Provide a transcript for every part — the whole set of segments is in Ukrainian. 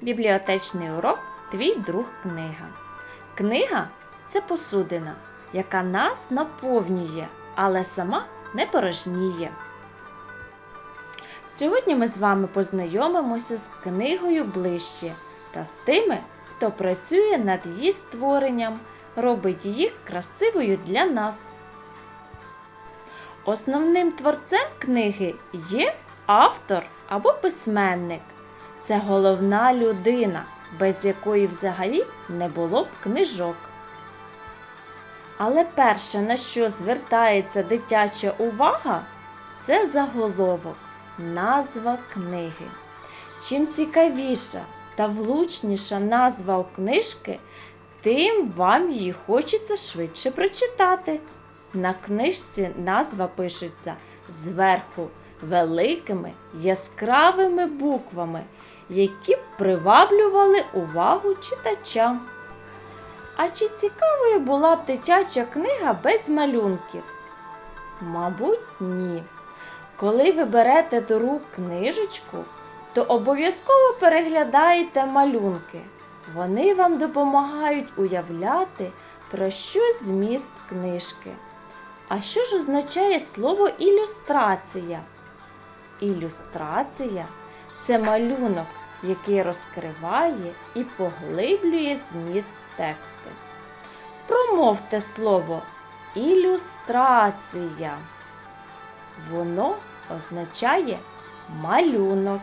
Бібліотечний урок Твій друг книга. Книга це посудина, яка нас наповнює, але сама не порожніє. Сьогодні ми з вами познайомимося з книгою ближче та з тими, хто працює над її створенням, робить її красивою для нас. Основним творцем книги є автор або письменник. Це головна людина, без якої взагалі не було б книжок. Але перше, на що звертається дитяча увага, це заголовок, назва книги. Чим цікавіша та влучніша назва у книжки, тим вам її хочеться швидше прочитати. На книжці назва пишеться зверху великими яскравими буквами, які б приваблювали увагу читача. А чи цікавою була б дитяча книга без малюнків? Мабуть, ні. Коли ви берете до рук книжечку, то обов'язково переглядаєте малюнки. Вони вам допомагають уявляти, про що зміст книжки. А що ж означає слово ілюстрація? Ілюстрація це малюнок, який розкриває і поглиблює зміст тексту. Промовте слово ілюстрація. Воно означає малюнок.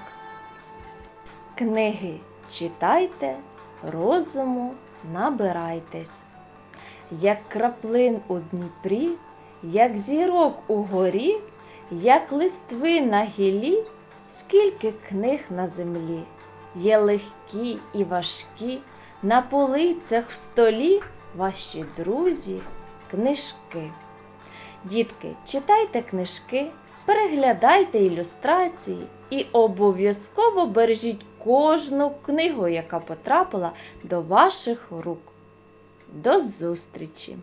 Книги читайте, розуму набирайтесь. Як краплин у Дніпрі, як зірок у горі, як листви на гілі, скільки книг на землі, є легкі і важкі, на полицях в столі ваші друзі, книжки. Дітки, читайте книжки, переглядайте ілюстрації і обов'язково бережіть кожну книгу, яка потрапила до ваших рук. До зустрічі!